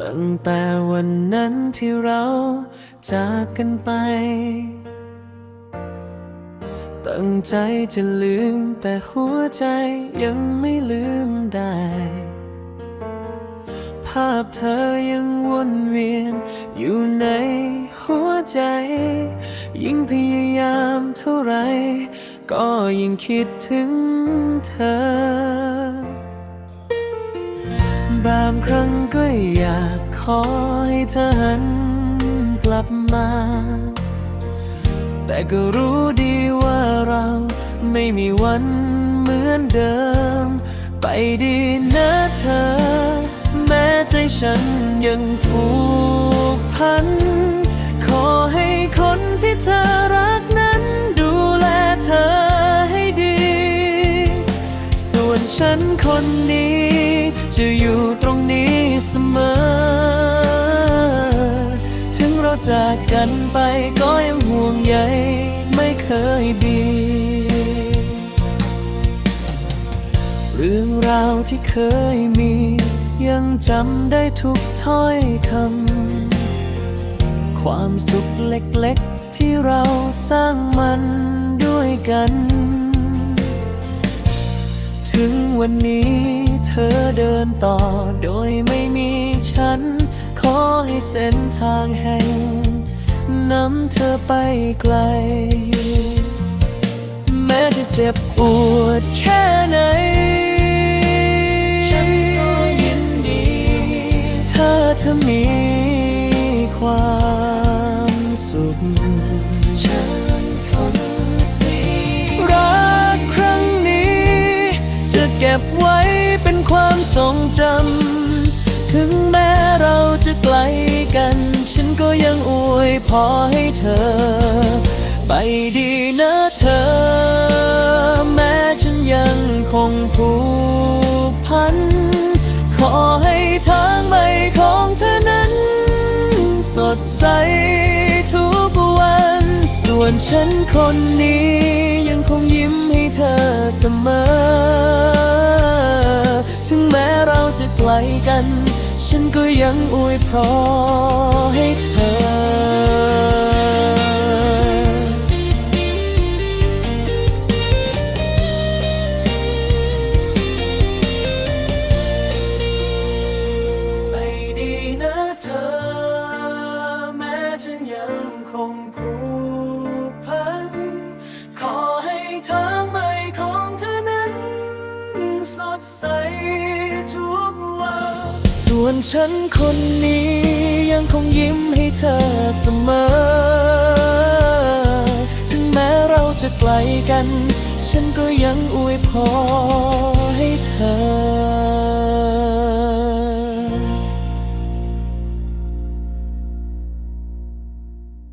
ตั้งแต่วันนั้นที่เราจากกันไป ตั้งใจจะลืมแต่หัวใจยังไม่ลืมได้ ภาพเธอยังวนเวียนอยู่ในหัวใจ ยิ่งพยายามเท่าไร ก็ยิ่งคิดถึงเธอ บางครั้งก็อยากขอให้เธอหันกลับมา แต่ก็รู้ดีว่าเราไม่มีวันเหมือนเดิม ไปดีนะเธอ แม้ใจฉันยังผูกพัน ฉันคนนี้ จะอยู่ตรงนี้เสมอ ถึงเราจากกันไปก็ยังห่วงใยไม่เคยบีเรื่องราวที่เคยมี ยังจำได้ทุกถ้อยคำความสุขเล็กๆที่เราสร้างมันด้วยกัน วันนี้เธอเดินต่อโดยไม่มีฉัน ขอให้เส้นทางแห่งนำเธอไปไกล แม้จะเจ็บปวดแค่ไหน ฉันก็ยินดีถ้าเธอมีความ ก็บไว้เป็นความทรงจำ ถึงแม้เราจะไกลกัน ฉันก็ยังอวยพอให้เธอ ไปดีนะเธอ แม้ฉันยังคงผูกพัน ขอให้ทางใหม่ของเธอนั้น สดใสทุกวัน ส่วนฉันคนนี้ยังคงยิ้มให้เธอเสมอ ถึงแม้เราจะไกลกัน ฉันก็ยังอวยพรให้เธอ ส่วนฉันคนนี้ยังคงยิ้มให้เธอเสมอ ถึงแม้เราจะไกลกัน ฉันก็ยังอวยพรให้เธอ